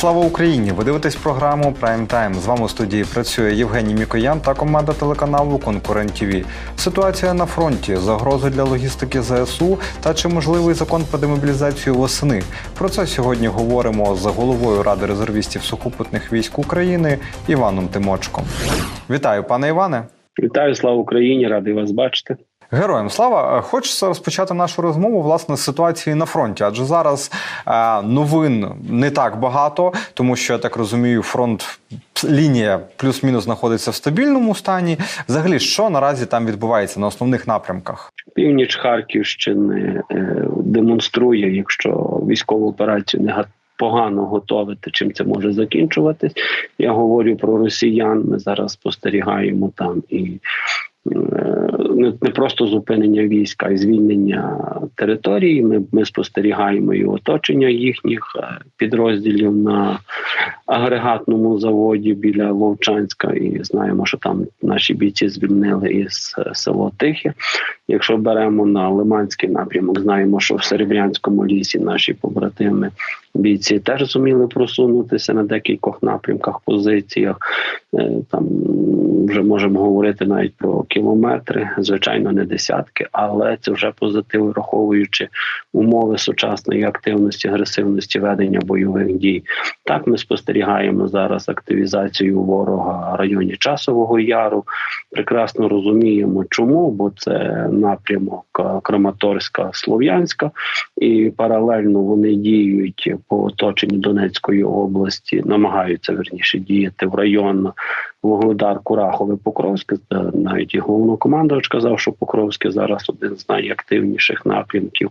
Слава Україні! Ви дивитесь програму Прайм Тайм. З вами у студії працює Євгеній Мікоян та команда телеканалу Конкурент ТВ. Ситуація на фронті, загрози для логістики ЗСУ та чи можливий закон про демобілізацію восени. Про це сьогодні говоримо з головою Ради резервістів сухопутних військ України Іваном Тимочком. Вітаю, пане Іване! Вітаю, слава Україні! Радий вас бачити. Героям слава хочеться розпочати нашу розмову власне з ситуації на фронті, адже зараз е, новин не так багато, тому що я так розумію, фронт лінія плюс-мінус знаходиться в стабільному стані. Взагалі, що наразі там відбувається на основних напрямках? Північ Харківщини е, демонструє, якщо військову операцію не Погано готовити, чим це може закінчуватись. Я говорю про росіян. Ми зараз спостерігаємо там і не просто зупинення війська, а й звільнення території. Ми ми спостерігаємо і оточення їхніх е, підрозділів на агрегатному заводі біля Вовчанська, і знаємо, що там наші бійці звільнили із е, село Тихе. Якщо беремо на Лиманський напрямок, знаємо, що в Серебрянському лісі наші побратими бійці теж зуміли просунутися на декількох напрямках, позиціях. Е, там вже можемо говорити навіть про кілометри, звичайно, не десятки, але це вже позитив, враховуючи умови сучасної активності, агресивності ведення бойових дій. Так ми спостерігаємо зараз активізацію ворога в районі Часового Яру. Прекрасно розуміємо, чому, бо це напрямок Краматорська, Слов'янська, і паралельно вони діють по оточенню Донецької області, намагаються верніше діяти в район Вугледар, Курахове, Покровське. Навіть і головнокомандувач казав, що Покровське зараз один з найактивніших напрямків.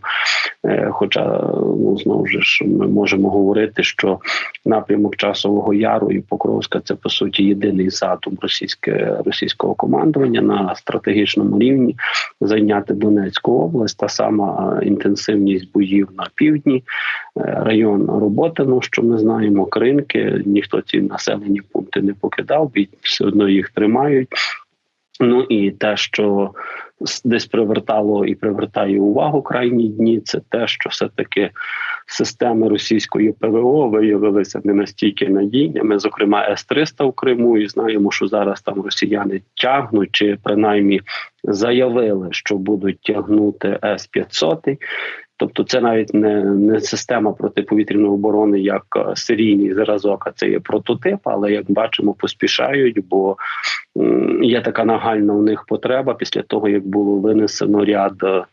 Е, хоча ну знову ж ми можемо говорити, що напрямок часового яру і Покровська це по суті єдиний задум російське російського командування на стратегічному рівні зайняти Донецьку область. Та сама інтенсивність боїв на півдні, е, район Роботино, що ми знаємо, Кринки. Ніхто ці населені пункти не покидав, все одно їх тримають. Ну і те, що десь привертало і привертає увагу крайні дні, це те, що все-таки системи російської ПВО виявилися не настільки надійними. Зокрема, С-300 в Криму, і знаємо, що зараз там росіяни тягнуть чи принаймні заявили, що будуть тягнути С-500. Тобто, це навіть не не система протиповітряної оборони як е, серійний зразок, а це є прототип. Але як бачимо, поспішають, бо є така нагальна у них потреба після того, як було винесено ряд е,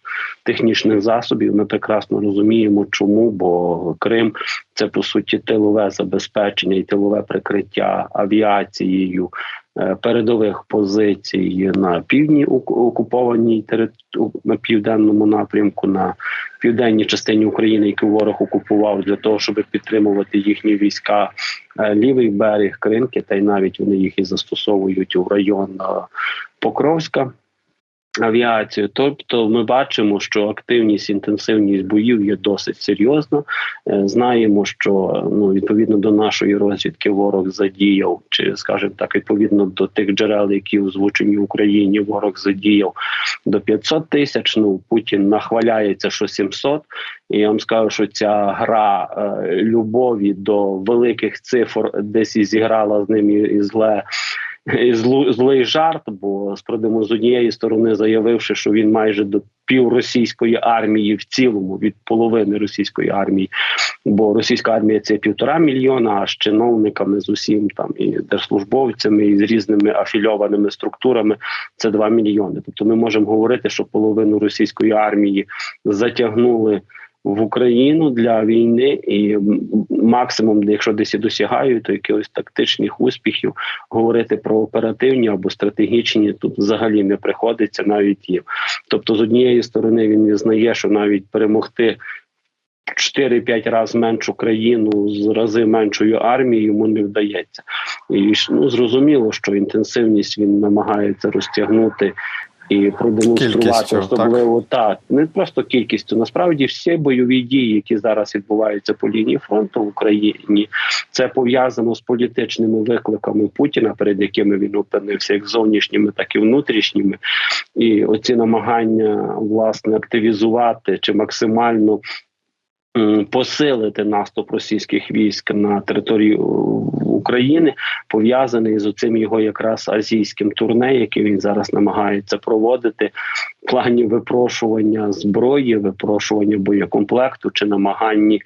технічних засобів. Ми прекрасно розуміємо, чому бо Крим це по суті тилове забезпечення і тилове прикриття авіацією. Е, передових позицій на півдні окупованій на південному напрямку, на південній частині України, яку ворог окупував для того, щоб підтримувати їхні війська, е, лівий берег Кринки, та й навіть вони їх і застосовують у район е, Покровська авіацію. Тобто, ми бачимо, що активність, інтенсивність боїв є досить серйозна. Е, знаємо, що ну відповідно до нашої розвідки ворог задіяв, чи скажімо так, відповідно до тих джерел, які озвучені в Україні, ворог задіяв до 500 тисяч. Ну Путін нахваляється, що 700. І я вам скажу, що ця гра е, любові до великих цифр десь і зіграла з ним і зле злий жарт, бо справдимо з однієї сторони, заявивши, що він майже до пів російської армії в цілому від половини російської армії, бо російська армія це півтора мільйона, а з чиновниками з усім там і держслужбовцями, і з різними афільованими структурами це два мільйони. Тобто, ми можемо говорити, що половину російської армії затягнули в Україну для війни, і максимум, якщо десь і досягають, то якихось тактичних успіхів говорити про оперативні або стратегічні тут взагалі не приходиться навіть їм. Тобто, з однієї сторони він визнає, що навіть перемогти. 4-5 разів меншу країну з рази меншою армією йому не вдається, і ну зрозуміло, що інтенсивність він намагається розтягнути і продемонструвати Кількістю, особливо так. так не просто кількістю. Насправді всі бойові дії, які зараз відбуваються по лінії фронту в Україні, це пов'язано з політичними викликами Путіна, перед якими він опинився, як зовнішніми, так і внутрішніми, і оці намагання власне активізувати чи максимально посилити наступ російських військ на територію України, пов'язаний з цим його якраз азійським турне, яке він зараз намагається проводити плані випрошування зброї, випрошування боєкомплекту чи намаганні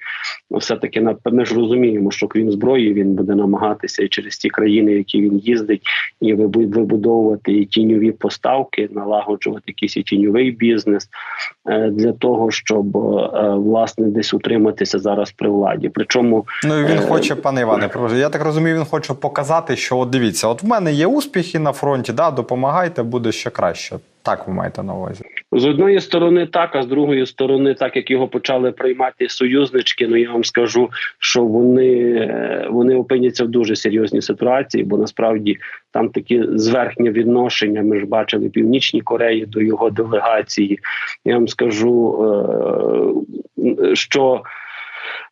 все таки ми ж розуміємо, що крім зброї він буде намагатися і через ті країни, які він їздить, і вибудовувати і тіньові поставки, налагоджувати якийсь і тіньовий бізнес е, для того, щоб е, власне десь утриматися зараз при владі. Причому Ну він Е, хоче, пане Іване, я так розумію, він хоче показати, що от дивіться, от в мене є успіхи на фронті, да, допомагайте, буде ще краще. Так ви маєте на увазі. З одної сторони так, а з другої сторони, так як його почали приймати союзнички, ну я вам скажу, що вони, е, вони опиняться в дуже серйозній ситуації, бо насправді там такі зверхні відношення. Ми ж бачили в Північній Кореї до його делегації. Я вам скажу, е, що.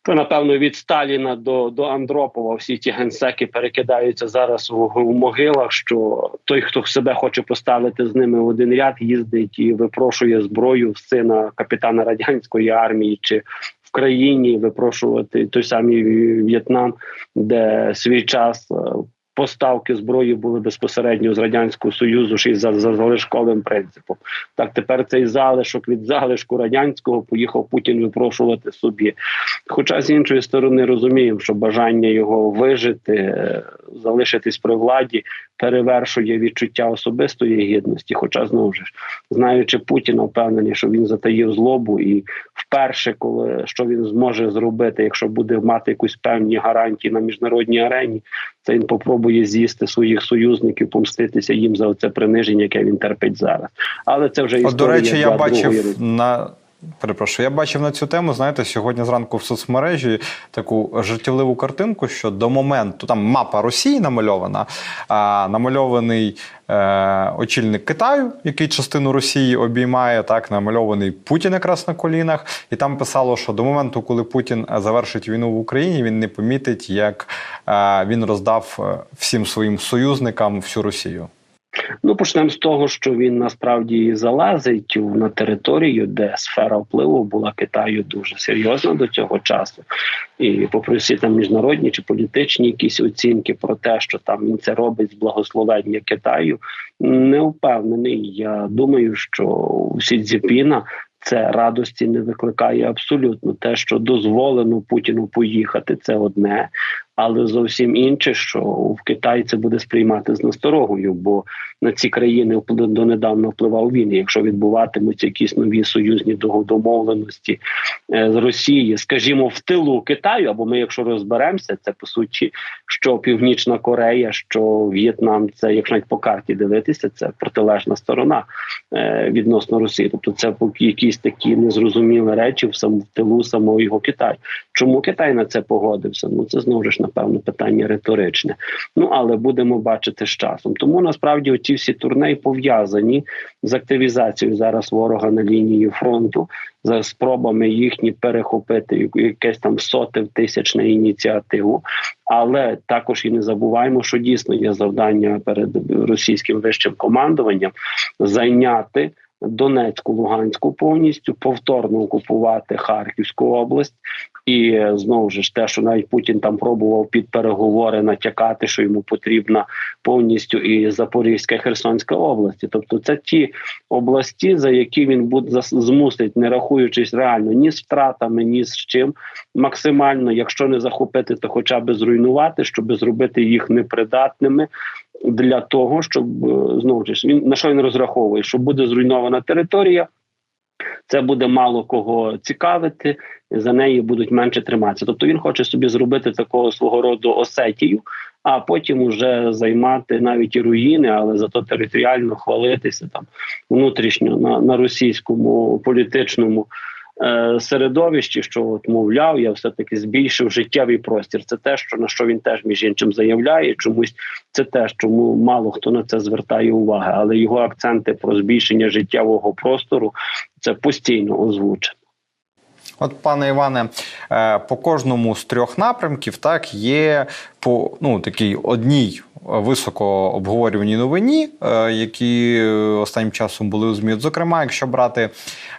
То напевно від Сталіна до до Андропова всі ті генсеки перекидаються зараз у, у могилах. Що той, хто себе хоче поставити з ними в один ряд, їздить і випрошує зброю сина капітана радянської армії чи в країні випрошувати той самий В'єтнам, де свій час. Поставки зброї були безпосередньо з радянського союзу ще й за, за залишковим принципом. Так тепер цей залишок від залишку радянського поїхав Путін випрошувати собі. Хоча з іншої сторони розуміємо, що бажання його вижити, е, залишитись при владі, перевершує відчуття особистої гідності. Хоча знову ж знаючи Путіна, впевнений, що він затаїв злобу, і вперше, коли що він зможе зробити, якщо буде мати якусь певні гарантії на міжнародній арені, це він попробує з'їсти своїх союзників, помститися їм за це приниження, яке він терпить зараз. Але це вже От, до речі, я другої бачив на. Перепрошую, я бачив на цю тему. Знаєте, сьогодні зранку в соцмережі таку жартівливу картинку, що до моменту там мапа Росії намальована, а намальований е, очільник Китаю, який частину Росії обіймає, так намальований Путін якраз на колінах. І там писало, що до моменту, коли Путін завершить війну в Україні, він не помітить, як е, він роздав е, всім своїм союзникам всю Росію. Ну, почнемо з того, що він насправді залазить на територію, де сфера впливу була Китаю дуже серйозна до цього часу. І попри всі там міжнародні чи політичні якісь оцінки про те, що там він це робить з благословення Китаю, не впевнений. Я думаю, що у Сі Цзіпіна це радості не викликає абсолютно. Те, що дозволено Путіну поїхати, це одне. Але зовсім інше, що в Китаї це буде сприймати з насторогою, бо на ці країни донедавна впливав він. Якщо відбуватимуться якісь нові союзні домовленості е, з Росії, скажімо, в тилу Китаю, або ми, якщо розберемося, це по суті, що Північна Корея, що В'єтнам, це якщо навіть по карті дивитися, це протилежна сторона е, відносно Росії. Тобто, це якісь такі незрозумілі речі в сам в тилу самого його Китаю. Чому Китай на це погодився? Ну це знову ж напевно питання риторичне. Ну але будемо бачити з часом. Тому насправді оці всі турнеї пов'язані з активізацією зараз ворога на лінії фронту, за спробами їхні перехопити якесь там сотив тисячне ініціативу. Але також і не забуваємо, що дійсно є завдання перед російським вищим командуванням зайняти. Донецьку, Луганську повністю повторно окупувати Харківську область, і е, знову ж те, що навіть Путін там пробував під переговори натякати, що йому потрібна повністю і Запорізька, і Херсонська області. Тобто, це ті області, за які він буде змусить, не рахуючись реально ні з втратами, ні з чим, максимально, якщо не захопити, то хоча б зруйнувати, щоб зробити їх непридатними. Для того щоб е, знову ж він на що він розраховує, що буде зруйнована територія, це буде мало кого цікавити, за неї будуть менше триматися. Тобто він хоче собі зробити такого свого роду осетію, а потім уже займати навіть і руїни, але зато територіально хвалитися там внутрішньо на, на російському політичному. Е, Середовищі, що от мовляв, я все таки збільшив життєвий простір. Це те, що на що він теж між іншим заявляє. Чомусь це теж, чому мало хто на це звертає уваги, але його акценти про збільшення життєвого простору це постійно озвучено. От, пане Іване, е, по кожному з трьох напрямків так є по ну такій одній високо обговорюваній новині, е, які останнім часом були у ЗМІ. Зокрема, якщо брати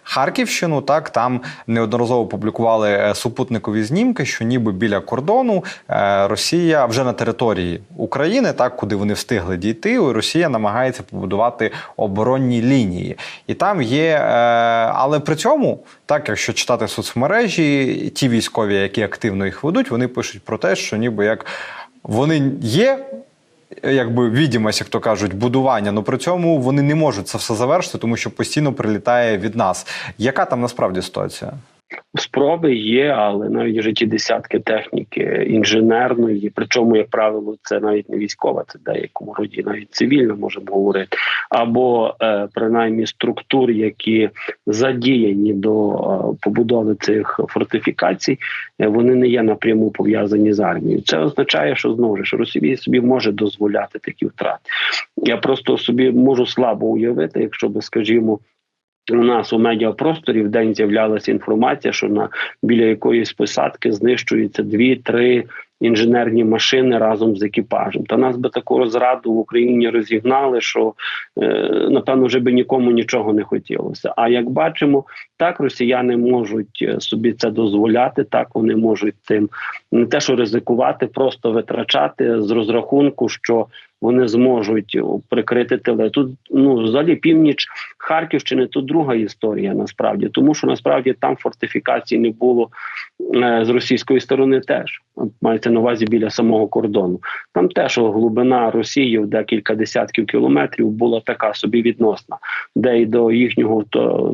Харківщину, так там неодноразово публікували е, супутникові знімки, що ніби біля кордону е, Росія вже на території України, так куди вони встигли дійти, Росія намагається побудувати оборонні лінії, і там є, але при цьому, так якщо читати соцмережі, ті військові, які активно їх ведуть, вони пишуть про те, що ніби як вони є. Якби відімось, як то кажуть, будування, але при цьому вони не можуть це все завершити, тому що постійно прилітає від нас. Яка там насправді ситуація? Спроби є, але навіть вже ті десятки техніки інженерної, причому, як правило, це навіть не військова, це деякому роді навіть цивільно можемо говорити, або е, принаймні структур, які задіяні до е, побудови цих фортифікацій, е, вони не є напряму пов'язані з армією. Це означає, що знову ж Росія собі може дозволяти такі втрати. Я просто собі можу слабо уявити, якщо би, скажімо. У нас у медіапросторі в день з'являлася інформація, що на біля якоїсь посадки знищуються дві-три інженерні машини разом з екіпажем. Та нас би таку розраду в Україні розігнали, що е, напевно вже би нікому нічого не хотілося. А як бачимо, так росіяни можуть е, собі це дозволяти, так вони можуть цим не те, що ризикувати, просто витрачати з розрахунку, що вони зможуть прикрити тиле. Тут ну взагалі північ Харківщини. Тут друга історія насправді, тому що насправді там фортифікацій не було е, з російської сторони. Теж мається на увазі біля самого кордону. Там теж глибина Росії в декілька десятків кілометрів була така собі відносна, де й до їхнього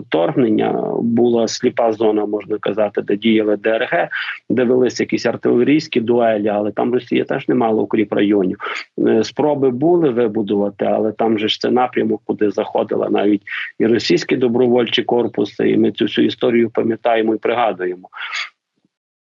вторгнення була сліпа зона, можна казати, де діяли ДРГ, де велися якісь артилерійські дуелі, але там Росія теж не мала укріп районів. Е, спроби були вибудувати, але там же ж це напрямок, куди заходила навіть і російські добровольчі корпуси, і ми цю всю історію пам'ятаємо і пригадуємо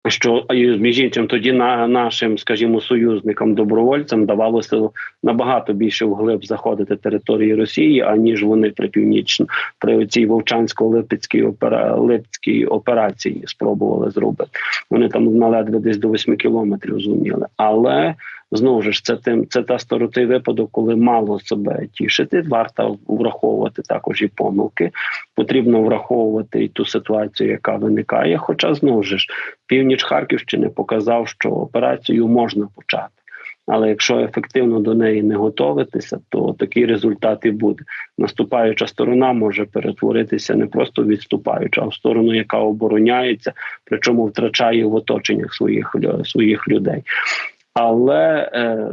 що між іншим тоді на нашим, скажімо, союзникам добровольцям давалося набагато більше вглиб заходити території Росії, аніж вони при північно при цій Вовчансько-Липецькій опера Липецькій операції спробували зробити. Вони там наледве десь до 8 кілометрів зуміли, але знову ж це тим, це та той випадок, коли мало себе тішити. Варто враховувати також і помилки. Потрібно враховувати і ту ситуацію, яка виникає. Хоча знову ж північ Харківщини показав, що операцію можна почати. Але якщо ефективно до неї не готуватися, то такий результат і буде. Наступаюча сторона може перетворитися не просто відступаюча, а в сторону, яка обороняється, причому втрачає в оточеннях своїх своїх людей. Але е,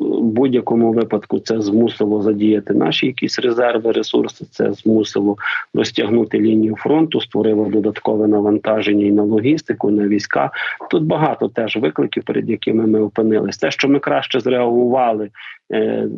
в будь-якому випадку це змусило задіяти наші якісь резерви, ресурси. Це змусило розтягнути лінію фронту, створило додаткове навантаження і на логістику, на війська. Тут багато теж викликів, перед якими ми опинилися. Те, що ми краще зреагували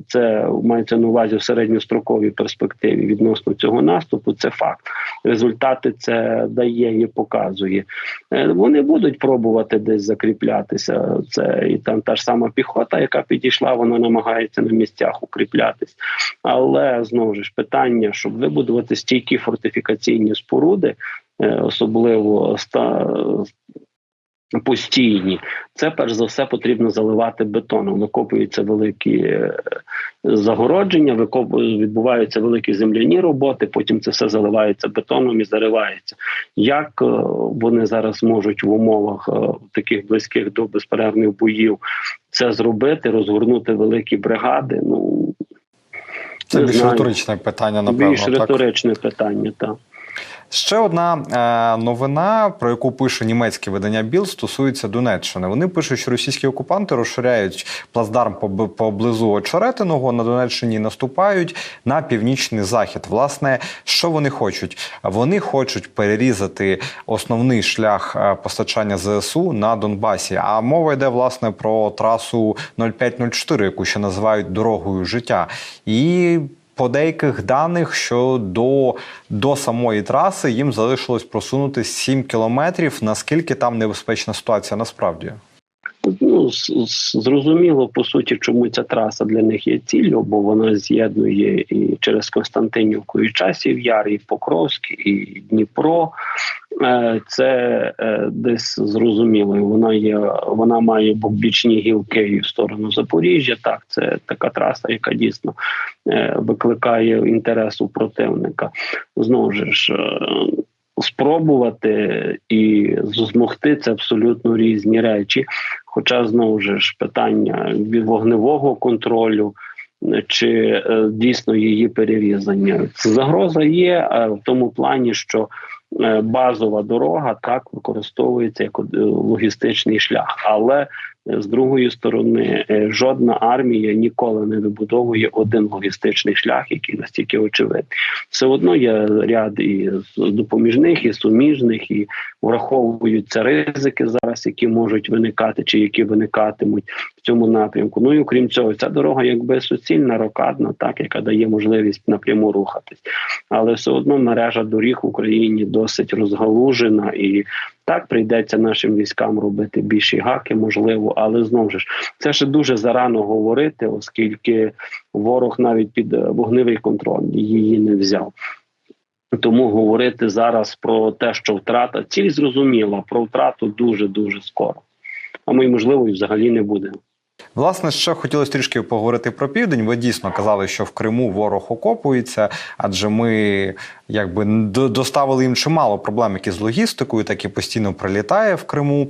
це мається на увазі в середньостроковій перспективі відносно цього наступу. Це факт. Результати це дає і показує. Е, вони будуть пробувати десь закріплятися. Це і там та ж сама піхота, яка підійшла, вона намагається на місцях укріплятись. Але знову ж питання, щоб вибудувати стійкі фортифікаційні споруди, е, особливо постійні. Це перш за все потрібно заливати бетоном. Викопуються великі е, загородження, відбуваються великі земляні роботи. Потім це все заливається бетоном і заривається. Як е, вони зараз можуть в умовах е, таких близьких до безперервних боїв це зробити, розгорнути великі бригади? Ну це більш риторичне питання. Напевно, більш риторичне питання, так. Ще одна е, новина, про яку пише німецьке видання Біл, стосується Донеччини. Вони пишуть, що російські окупанти розширяють плацдарм поблизу Очеретиного на Донеччині наступають на північний захід. Власне, що вони хочуть? Вони хочуть перерізати основний шлях е, постачання ЗСУ на Донбасі. А мова йде власне про трасу 0504, яку ще називають дорогою життя. І по деяких даних, що до до самої траси їм залишилось просунути 7 кілометрів. Наскільки там небезпечна ситуація насправді? Ну зрозуміло по суті, чому ця траса для них є ціллю, бо вона з'єднує і через Константинівку, і часів Яр, і Покровськ, і Дніпро. Е, Це е, десь зрозуміло. Вона є, вона має бічні гілки і в сторону Запоріжжя. Так, це така траса, яка дійсно е, викликає інтерес у противника. Знову ж спробувати і змогти це абсолютно різні речі. Хоча знову ж питання від вогневого контролю. Чи е, дійсно її перерізання? Загроза є е, в тому плані, що е, базова дорога так використовується як е, логістичний шлях, але е, з другої сторони е, жодна армія ніколи не вибудовує один логістичний шлях, який настільки очевидний. Все одно є ряд і допоміжних, і суміжних, і враховуються ризики зараз, які можуть виникати, чи які виникатимуть цьому напрямку. Ну і окрім цього, ця дорога якби суцільна, рокадна, так яка дає можливість напряму рухатись, але все одно мережа доріг в Україні досить розгалужена і. Так прийдеться нашим військам робити більші гаки, можливо, але знову ж це ще дуже зарано говорити, оскільки ворог навіть під е, вогневий контроль її не взяв. Тому говорити зараз про те, що втрата ціль зрозуміла, про втрату дуже дуже скоро. А ми, можливо, і взагалі не буде. Власне, ще хотілося трішки поговорити про південь. Ви дійсно казали, що в Криму ворог окопується, адже ми якби доставили їм чимало проблем, які з логістикою, так і постійно прилітає в Криму.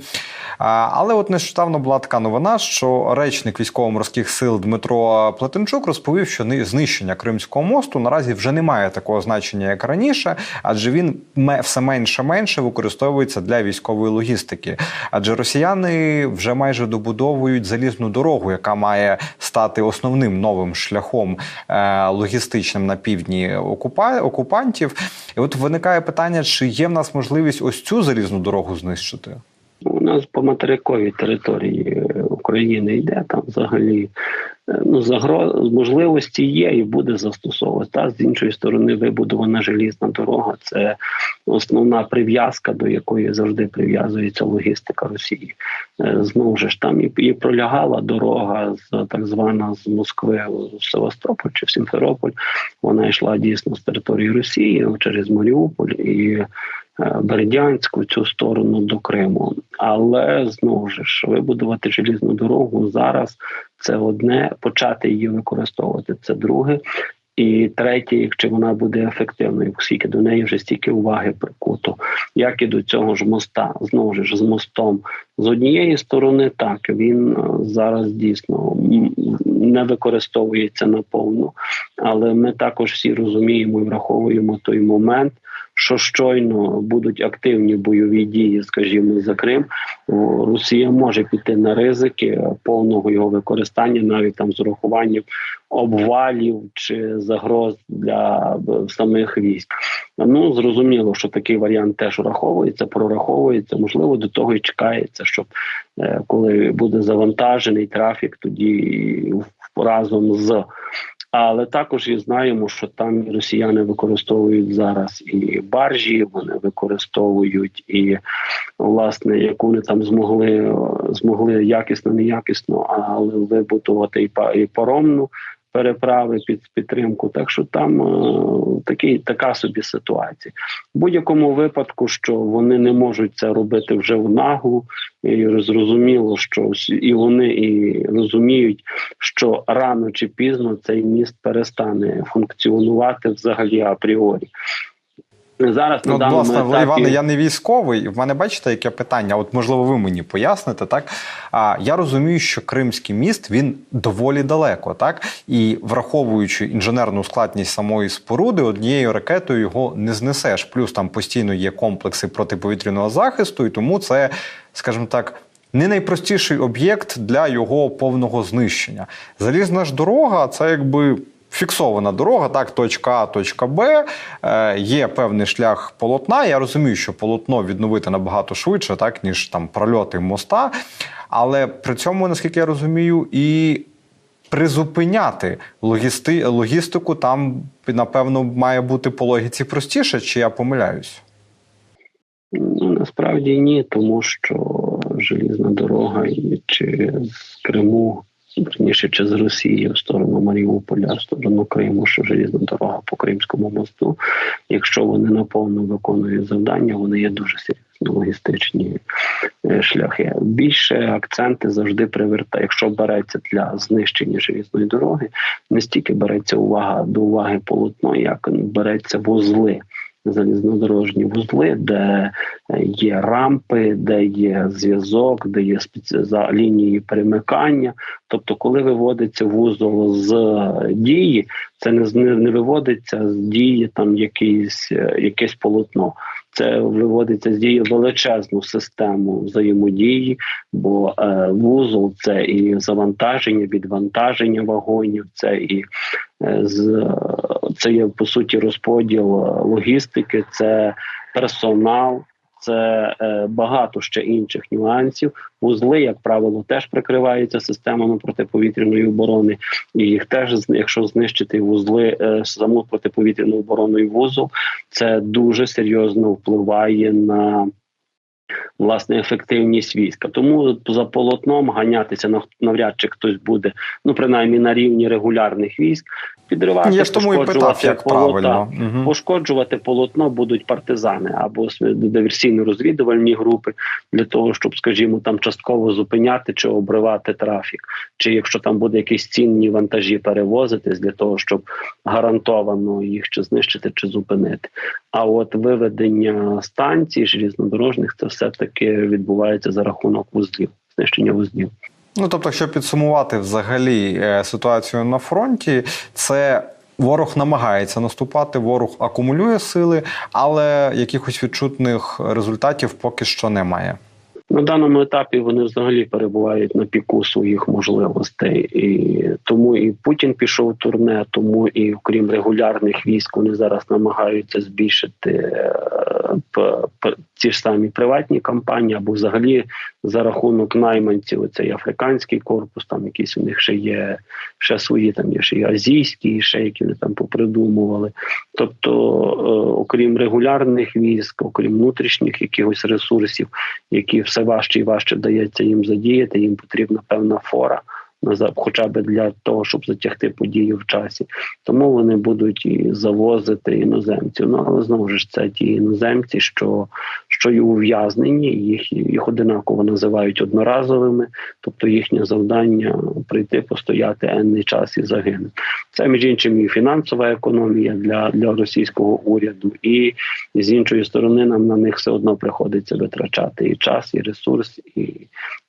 Але от нещодавно була така новина, що речник військово-морських сил Дмитро Плетенчук розповів, що ни- знищення Кримського мосту наразі вже не має такого значення, як раніше, адже він все менше менше використовується для військової логістики. Адже росіяни вже майже добудовують залізну дорогу, яка має стати основним новим шляхом е, логістичним на півдні окупа- окупантів. І от виникає питання, чи є в нас можливість ось цю залізну дорогу знищити? У нас по материковій території е, України йде там взагалі е, ну загроз можливості є і буде застосовувати. Та з іншої сторони, вибудована желізна дорога це основна прив'язка, до якої завжди прив'язується логістика Росії. Е, Знову ж там і, і пролягала дорога з так звана з Москви в Севастополь чи в Сімферополь. Вона йшла дійсно з території Росії через Маріуполь і е, Бердянську цю сторону до Криму. Але знову ж вибудувати желізну дорогу зараз це одне, почати її використовувати це друге. І третє, якщо вона буде ефективною, оскільки до неї вже стільки уваги прикуто, як і до цього ж моста, знову ж з мостом. З однієї сторони, так він е, зараз дійсно не використовується наповну, але ми також всі розуміємо і враховуємо той момент, що щойно будуть активні бойові дії, скажімо, за Крим, Росія може піти на ризики повного його використання, навіть там з урахуванням обвалів чи загроз для е, самих військ. Ну зрозуміло, що такий варіант теж враховується, прораховується. Можливо, до того і чекається, щоб е, коли буде завантажений трафік, тоді разом з. Але також і знаємо, що там росіяни використовують зараз і баржі, вони використовують і власне, яку вони там змогли змогли якісно, неякісно, але вибудувати і па- і паромну переправи під підтримку. Так що там е, такий така собі ситуація. В будь-якому випадку, що вони не можуть це робити вже в наглу, і зрозуміло, що і вони і розуміють, що рано чи пізно цей міст перестане функціонувати взагалі апріорі. Зараз на Ну, даному власне, етапі... Іване, я не військовий, в мене бачите, яке питання. От можливо, ви мені поясните, так? А я розумію, що Кримський міст він доволі далеко, так і враховуючи інженерну складність самої споруди, однією ракетою його не знесеш. Плюс там постійно є комплекси протиповітряного захисту, і тому це, скажімо так. Не найпростіший об'єкт для його повного знищення. Залізна ж дорога це якби фіксована дорога, так, точка А, точка Б. Е, є певний шлях полотна. Я розумію, що полотно відновити набагато швидше, так, ніж там прольоти моста. Але при цьому, наскільки я розумію, і призупиняти логісти, логістику там, напевно, має бути по логіці простіше, чи я помиляюсь? Ну насправді ні, тому що желізна дорога чи з Криму верніше з Росії в сторону Маріуполя, в сторону Криму, що желізна дорога по Кримському мосту. Якщо вони наповно виконують завдання, вони є дуже серйозні логістичні е, шляхи. Більше акценти завжди привертає. Якщо береться для знищення желізної дороги, не стільки береться увага до уваги полотно, як береться вузли. Залізнодорожні вузли, де є рампи, де є зв'язок, де є за лінії перемикання. Тобто, коли виводиться вузол з дії, це не не, виводиться з дії там якийсь, якесь полотно. Це виводиться з дії величезну систему взаємодії, бо е, вузол це і завантаження, відвантаження вагонів, це і з це є по суті розподіл е, логістики, це персонал, це е, багато ще інших нюансів. Вузли, як правило, теж прикриваються системами протиповітряної оборони, і їх теж якщо знищити вузли е, саму протиповітряну оборону вузол, це дуже серйозно впливає на. Власне, ефективність війська, тому за полотном ганятися нав- навряд чи хтось буде, ну принаймні на рівні регулярних військ, підривати Я ж тому і питав, як полота. правильно. Мгм. Пошкоджувати полотно будуть партизани або диверсійно-розвідувальні групи для того, щоб, скажімо, там частково зупиняти чи обривати трафік, чи якщо там буде якісь цінні вантажі перевозитись для того, щоб гарантовано їх чи знищити, чи зупинити. А от виведення станцій желізнодорожних це все таки відбувається за рахунок вузлів, знищення вузлів. Ну тобто, щоб підсумувати взагалі е, ситуацію на фронті, це. Ворог намагається наступати, ворог акумулює сили, але якихось відчутних результатів поки що немає. На даному етапі вони взагалі перебувають на піку своїх можливостей, і тому і Путін пішов в турне, тому і окрім регулярних військ, вони зараз намагаються збільшити е, п- ті ж самі приватні кампанії, або взагалі за рахунок найманців. Цей африканський корпус, там якісь у них ще є ще свої, там є ще й азійські, ще які вони там попридумували. Тобто, е, окрім регулярних військ, окрім внутрішніх якихось ресурсів, які все важче і важче вдається їм задіяти, їм потрібна певна фора. Хоча б для того, щоб затягти події в часі, тому вони будуть і завозити іноземців. Ну але знову ж це ті іноземці, що що і ув'язнені, їх їх одинаково називають одноразовими, тобто їхнє завдання прийти, постояти енний час і загинути. Це між іншим і фінансова економія для, для російського уряду, і з іншої сторони нам на них все одно приходиться витрачати і час, і ресурс, і,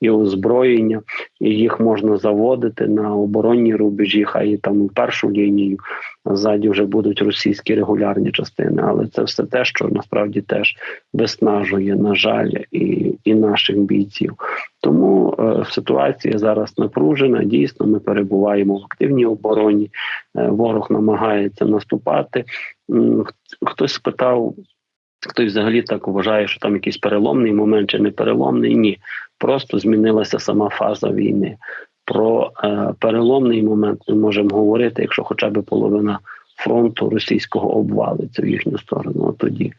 і озброєння, і їх можна заводити на оборонні рубежі, хай там у першу лінію. Ззаді вже будуть російські регулярні частини, але це все те, що насправді теж виснажує, на жаль, і, і наших бійців. Тому е, ситуація зараз напружена. Дійсно, ми перебуваємо в активній обороні. Е, ворог намагається наступати. Хтось спитав, хтось взагалі так вважає, що там якийсь переломний момент чи не переломний. Ні, просто змінилася сама фаза війни. Про е, переломний момент ми можемо говорити, якщо хоча б половина фронту російського обвалиться в їхню сторону. Тоді.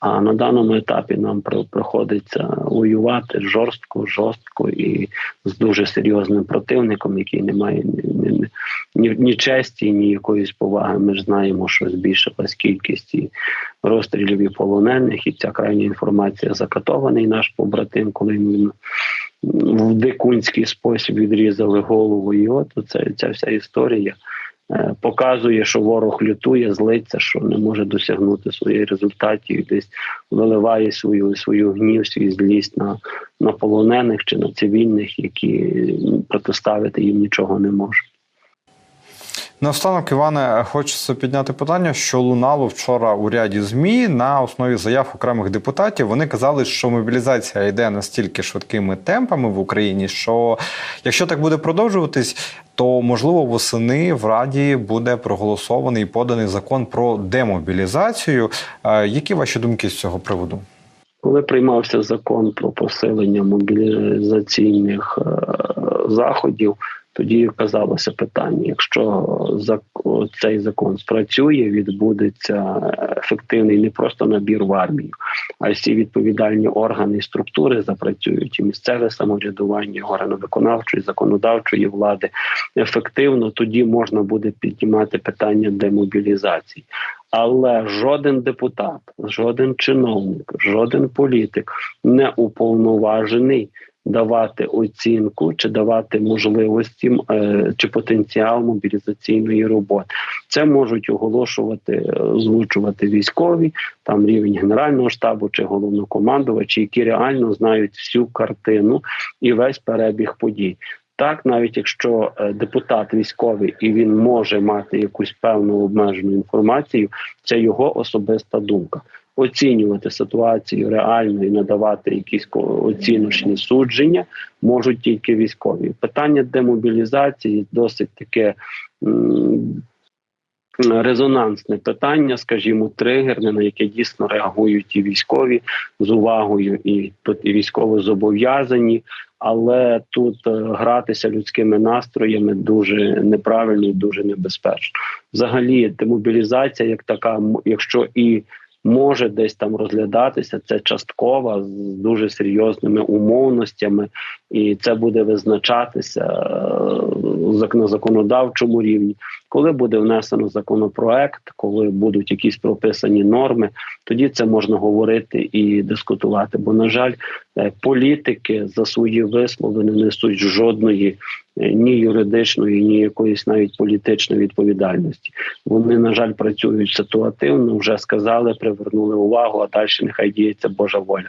А на даному етапі нам при- приходиться воювати жорстко, жорстко і з дуже серйозним противником, який не має ні, ні, ні, ні честі, ні якоїсь поваги. Ми ж знаємо, що збільшилась кількість і розстрілів і полонених, і ця крайня інформація закатований наш побратим, коли він в дикунський спосіб відрізали голову. І от це ця вся історія е, показує, що ворог лютує, злиться, що не може досягнути своїх результатів, десь виливає свою свою гнів, свій злість на, на полонених чи на цивільних, які протиставити їм нічого не можуть. Наостанок, Іване, хочеться підняти питання, що лунало вчора у ряді змі на основі заяв окремих депутатів. Вони казали, що мобілізація йде настільки швидкими темпами в Україні, що якщо так буде продовжуватись, то можливо восени в Раді буде проголосований і поданий закон про демобілізацію. Е, Які ваші думки з цього приводу? Коли приймався закон про посилення мобілізаційних е, заходів, Тоді казалося питання: якщо цей закон спрацює, відбудеться ефективний не просто набір в армію, а всі відповідальні органи і структури запрацюють і місцеве самоврядування, органи виконавчої, законодавчої влади ефективно. Тоді можна буде піднімати питання демобілізації. Але жоден депутат, жоден чиновник, жоден політик не уповноважений давати оцінку чи давати можливості е, чи потенціал мобілізаційної роботи. Це можуть оголошувати, е, озвучувати військові, там рівень генерального штабу чи головнокомандувачі, які реально знають всю картину і весь перебіг подій. Так, навіть якщо е, депутат військовий і він може мати якусь певну обмежену інформацію, це його особиста думка. Оцінювати ситуацію реально і надавати якісь оціночні судження можуть тільки військові. Питання демобілізації досить таке. Резонансне питання, скажімо, тригерне, на яке дійсно реагують і військові з увагою, і військово зобов'язані, але тут е, гратися людськими настроями дуже неправильно і дуже небезпечно. Взагалі, демобілізація, як така, якщо і може десь там розглядатися, це часткова з дуже серйозними умовностями, і це буде визначатися е, на законодавчому рівні. Коли буде внесено законопроект, коли будуть якісь прописані норми, тоді це можна говорити і дискутувати. Бо, на жаль, е, політики за свої вислови не несуть жодної ні юридичної, ні якоїсь навіть політичної відповідальності. Вони, на жаль, працюють ситуативно, вже сказали, привернули увагу, а далі нехай діється Божа воля.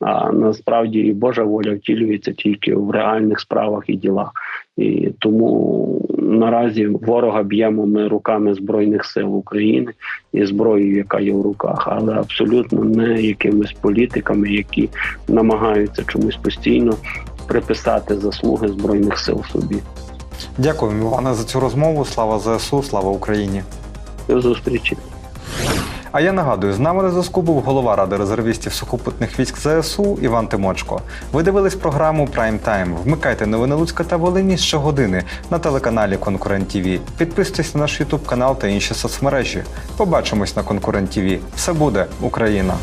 А насправді і Божа воля втілюється тільки в реальних справах і ділах. І тому наразі ворога б'ємо ми руками збройних сил України і зброєю, яка є в руках, але абсолютно не якимись політиками, які намагаються чомусь постійно приписати заслуги збройних сил собі. Дякуємо, Іване, за цю розмову. Слава ЗСУ, слава Україні. До зустрічі. А я нагадую, з нами на зв'язку був голова ради резервістів сухопутних військ ЗСУ Іван Тимочко. Ви дивились програму Прайм Тайм. Вмикайте новини Луцька та Волині щогодини на телеканалі Конкурент ТВ. Підписуйтесь на наш Ютуб канал та інші соцмережі. Побачимось на Конкурент ТВ. Все буде Україна!